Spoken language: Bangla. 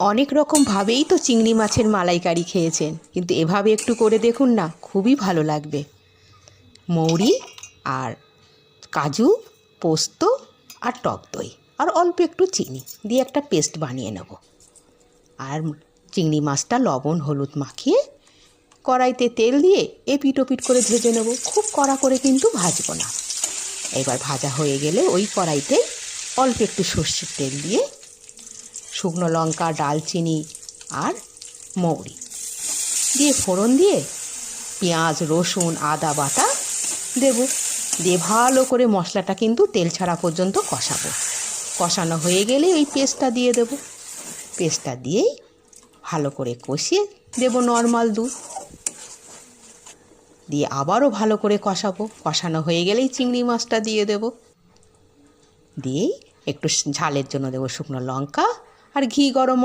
অনেক রকমভাবেই তো চিংড়ি মাছের মালাইকারি খেয়েছেন। কিন্তু এভাবে একটু করে দেখুন না, খুবই ভালো লাগবে। মৌরি আর কাজু, পোস্ত আর টক দই আর অল্প একটু চিনি দিয়ে একটা পেস্ট বানিয়ে নেব। আর চিংড়ি মাছটা লবণ হলুদ মাখিয়ে কড়াইতে তেল দিয়ে এপিট ওপিট করে ভেজে নেব। খুব কড়া করে কিন্তু ভাজবো না। এবার ভাজা হয়ে গেলে ওই কড়াইতে অল্প একটু সর্ষের তেল দিয়ে শুকনো লঙ্কা, ডালচিনি আর মৌরি। দিয়ে ফোড়ন দিয়ে পেঁয়াজ, রসুন, আদা বাটা দেব। দিয়ে ভালো করে মশলাটা কিন্তু তেল ছাড়া পর্যন্ত কষাবো। কষানো হয়ে গেলে এই পেস্টটা দিয়ে দেব। পেস্টটা দিয়েই ভালো করে কষিয়ে দেব নর্মাল দুধ। দিয়ে আবারও ভালো করে কষাবো। কষানো হয়ে গেলেই চিংড়ি মাছটা দিয়ে দেব। দিয়েই একটু ঝালের জন্য দেবো শুকনো লঙ্কা আর ঘি গরম